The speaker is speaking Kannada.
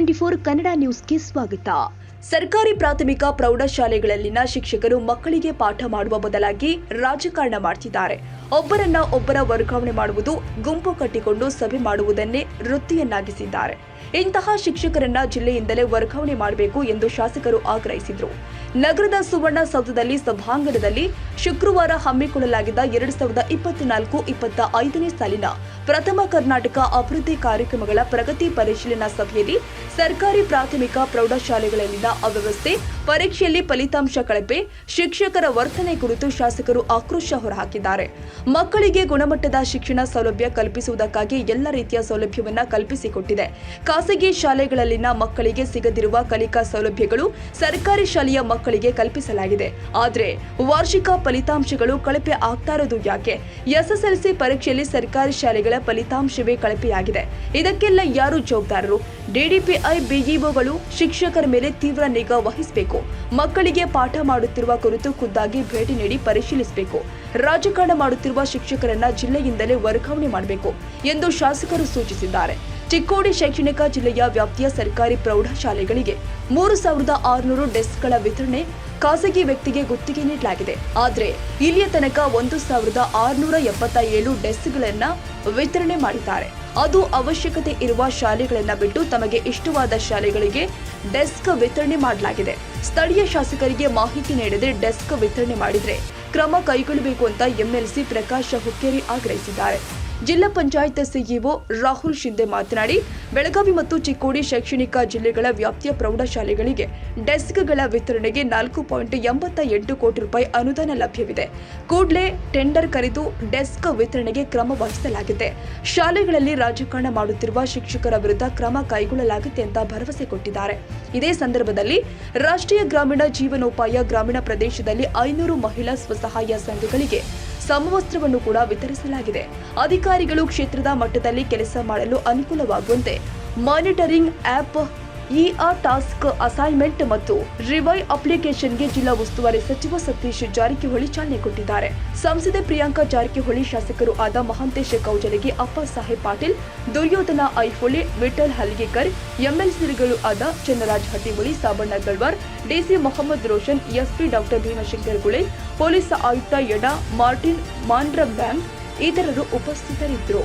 ಟ್ವೆಂಟಿ ಫೋರ್ ಕನ್ನಡ ನ್ಯೂಸ್ಗೆ ಸ್ವಾಗತ. ಸರ್ಕಾರಿ ಪ್ರಾಥಮಿಕ ಪ್ರೌಢಶಾಲೆಗಳಲ್ಲಿನ ಶಿಕ್ಷಕರು ಮಕ್ಕಳಿಗೆ ಪಾಠ ಮಾಡುವ ಬದಲಾಗಿ ರಾಜಕಾರಣ ಮಾಡ್ತಿದ್ದಾರೆ. ಒಬ್ಬರನ್ನ ಒಬ್ಬರ ವರ್ಗಾವಣೆ ಮಾಡುವುದು ಗುಂಪು ಕಟ್ಟಿಕೊಂಡು ಸಭೆ ಮಾಡುವುದನ್ನೇ ವೃತ್ತಿಯನ್ನಾಗಿಸಿದ್ದಾರೆ. ಇಂತಹ ಶಿಕ್ಷಕರನ್ನ ಜಿಲ್ಲೆಯಿಂದಲೇ ವರ್ಗಾವಣೆ ಮಾಡಬೇಕು ಎಂದು ಶಾಸಕರು ಆಗ್ರಹಿಸಿದರು. ನಗರದ ಸುವರ್ಣ ಸೌಧದಲ್ಲಿ ಸಭಾಂಗಣದಲ್ಲಿ ಶುಕ್ರವಾರ ಹಮ್ಮಿಕೊಳ್ಳಲಾಗಿದ್ದ ಎರಡ್ ಸಾವಿರದ ಇಪ್ಪತ್ನಾಲ್ಕು ಇಪ್ಪತ್ತ ಐದನೇ ಸಾಲಿನ ಪ್ರಥಮ ಕರ್ನಾಟಕ ಅಭಿವೃದ್ಧಿ ಕಾರ್ಯಕ್ರಮಗಳ ಪ್ರಗತಿ ಪರಿಶೀಲನಾ ಸಭೆಯಲ್ಲಿ ಸರ್ಕಾರಿ ಪ್ರಾಥಮಿಕ ಪ್ರೌಢಶಾಲೆಗಳಲ್ಲಿನ ಅವ್ಯವಸ್ಥೆ, ಪರೀಕ್ಷೆಯಲ್ಲಿ ಫಲಿತಾಂಶ ಕಳಪೆ, ಶಿಕ್ಷಕರ ವರ್ತನೆ ಕುರಿತು ಶಾಸಕರು ಆಕ್ರೋಶ ಹೊರಹಾಕಿದ್ದಾರೆ. ಮಕ್ಕಳಿಗೆ ಗುಣಮಟ್ಟದ ಶಿಕ್ಷಣ ಸೌಲಭ್ಯ ಕಲ್ಪಿಸುವುದಕ್ಕಾಗಿ ಎಲ್ಲ ರೀತಿಯ ಸೌಲಭ್ಯವನ್ನು ಕಲ್ಪಿಸಿಕೊಟ್ಟಿದೆ. ಖಾಸಗಿ ಶಾಲೆಗಳಲ್ಲಿನ ಮಕ್ಕಳಿಗೆ ಸಿಗದಿರುವ ಕಲಿಕಾ ಸೌಲಭ್ಯಗಳು ಸರ್ಕಾರಿ ಶಾಲೆಯ ಮಕ್ಕಳಿಗೆ ಕಲ್ಪಿಸಲಾಗಿದೆ. ಆದರೆ ವಾರ್ಷಿಕ ಫಲಿತಾಂಶಗಳು ಕಳಪೆ ಆಗ್ತಾ ಇರೋದು ಯಾಕೆ? ಎಸ್ಎಸ್ಎಲ್ಸಿ ಪರೀಕ್ಷೆಯಲ್ಲಿ ಸರ್ಕಾರಿ ಶಾಲೆಗಳ ಫಲಿತಾಂಶವೇ ಕಳಪೆಯಾಗಿದೆ. ಇದಕ್ಕೆಲ್ಲ ಯಾರು ಜವಾಬ್ದಾರರು? ಡಿಡಿಪಿಐ ಬಿಇಒಗಳು ಶಿಕ್ಷಕರ ಮೇಲೆ ತೀವ್ರ ನಿಗಾ ವಹಿಸಬೇಕು. ಮಕ್ಕಳಿಗೆ ಪಾಠ ಮಾಡುತ್ತಿರುವ ಕುರಿತು ಖುದ್ದಾಗಿ ಭೇಟಿ ನೀಡಿ ಪರಿಶೀಲಿಸಬೇಕು. ರಾಜಕಾರಣ ಮಾಡುತ್ತಿರುವ ಶಿಕ್ಷಕರನ್ನ ಜಿಲ್ಲೆಯಿಂದಲೇ ವರ್ಗಾವಣೆ ಮಾಡಬೇಕು ಎಂದು ಶಾಸಕರು ಸೂಚಿಸಿದ್ದಾರೆ. ಚಿಕ್ಕೋಡಿ ಶೈಕ್ಷಣಿಕ ಜಿಲ್ಲೆಯ ವ್ಯಾಪ್ತಿಯ ಸರ್ಕಾರಿ ಪ್ರೌಢಶಾಲೆಗಳಿಗೆ ಮೂರು ಸಾವಿರದ ಆರುನೂರು ಡೆಸ್ಕ್ಗಳ ವಿತರಣೆ ಖಾಸಗಿ ವ್ಯಕ್ತಿಗೆ ಗುತ್ತಿಗೆ ನೀಡಲಾಗಿದೆ. ಆದರೆ ಇಲ್ಲಿಯ ತನಕ ಒಂದು ಸಾವಿರದ ಆರುನೂರ ಎಪ್ಪತ್ತ ಏಳು ಡೆಸ್ಕ್ಗಳನ್ನ ವಿತರಣೆ ಮಾಡಿದ್ದಾರೆ. ಅದು ಅವಶ್ಯಕತೆ ಇರುವ ಶಾಲೆಗಳನ್ನ ಬಿಟ್ಟು ತಮಗೆ ಇಷ್ಟವಾದ ಶಾಲೆಗಳಿಗೆ ಡೆಸ್ಕ್ ವಿತರಣೆ ಮಾಡಲಾಗಿದೆ. ಸ್ಥಳೀಯ ಶಾಸಕರಿಗೆ ಮಾಹಿತಿ ನೀಡದೆ ಡೆಸ್ಕ್ ವಿತರಣೆ ಮಾಡಿದರೆ ಕ್ರಮ ಕೈಗೊಳ್ಳಬೇಕು ಅಂತ ಎಂಎಲ್ಸಿ ಪ್ರಕಾಶ್ ಹುಕ್ಕೇರಿ ಆಗ್ರಹಿಸಿದ್ದಾರೆ. ಜಿಲ್ಲಾ ಪಂಚಾಯತ್ ಸಿಇಒ ರಾಹುಲ್ ಶಿಂದೆ ಮಾತನಾಡಿ, ಬೆಳಗಾವಿ ಮತ್ತು ಚಿಕ್ಕೋಡಿ ಶೈಕ್ಷಣಿಕ ಜಿಲ್ಲೆಗಳ ವ್ಯಾಪ್ತಿಯ ಪ್ರೌಢಶಾಲೆಗಳಿಗೆ ಡೆಸ್ಕ್ಗಳ ವಿತರಣೆಗೆ ನಾಲ್ಕು ಪಾಯಿಂಟ್ ಎಂಬತ್ತ ಎಂಟು ಕೋಟಿ ರೂಪಾಯಿ ಅನುದಾನ ಲಭ್ಯವಿದೆ. ಕೂಡಲೇ ಟೆಂಡರ್ ಕರೆದು ಡೆಸ್ಕ್ ವಿತರಣೆಗೆ ಕ್ರಮ ವಹಿಸಲಾಗಿದೆ. ಶಾಲೆಗಳಲ್ಲಿ ರಾಜಕಾರಣ ಮಾಡುತ್ತಿರುವ ಶಿಕ್ಷಕರ ವಿರುದ್ಧ ಕ್ರಮ ಕೈಗೊಳ್ಳಲಾಗುತ್ತೆ ಅಂತ ಭರವಸೆ ಕೊಟ್ಟಿದ್ದಾರೆ. ಇದೇ ಸಂದರ್ಭದಲ್ಲಿ ರಾಷ್ಟ್ರೀಯ ಗ್ರಾಮೀಣ ಜೀವನೋಪಾಯ ಗ್ರಾಮೀಣ ಪ್ರದೇಶದಲ್ಲಿ ಐನೂರು ಮಹಿಳಾ ಸ್ವಸಹಾಯ ಸಂಘಗಳಿಗೆ ಸಮವಸ್ತ್ರವನ್ನು ಕೂಡ ವಿತರಿಸಲಾಗಿದೆ. ಅಧಿಕಾರಿಗಳು ಕ್ಷೇತ್ರದ ಮಟ್ಟದಲ್ಲಿ ಕೆಲಸ ಮಾಡಲು ಅನುಕೂಲವಾಗುವಂತೆ monitoring app ER task assignment ಮತ್ತು ರಿವೈ ಅಪ್ಲಿಕೇಶನ್ಗೆ ಜಿಲ್ಲಾ ಉಸ್ತುವಾರಿ ಸಚಿವ ಸತೀಶ್ ಜಾರಕಿಹೊಳಿ ಚಾಲನೆ ಕೊಟ್ಟಿದ್ದಾರೆ. ಸಂಸದೆ ಪ್ರಿಯಾಂಕಾ ಜಾರಕಿಹೊಳಿ ಶಾಸಕರು ಆದ ಮಹಾಂತೇಶ ಕೌಜಲಗಿ, ಅಪ್ಪ ಸಾಹೇಬ್ ಪಾಟೀಲ್, ದುರ್ಯೋಧನ ಐಹೊಳೆ ವಿಠಲ್ ಹಲ್ಗೇಕರ್ ಎಂಎಲ್ಸಿಗಳು ಆದ Channaraj Hattimuli Sabanna Galwar DC Mohammad Roshan, SP doctor Bhimashankar Gule, police ಆಯುಕ್ತ ಯಡ, ಮಾರ್ಟಿನ್ ಮಾಂಡ್ರಂ ಬ್ಯಾಂಕ್ ಇತರರು ಉಪಸ್ಥಿತರಿದ್ದರು.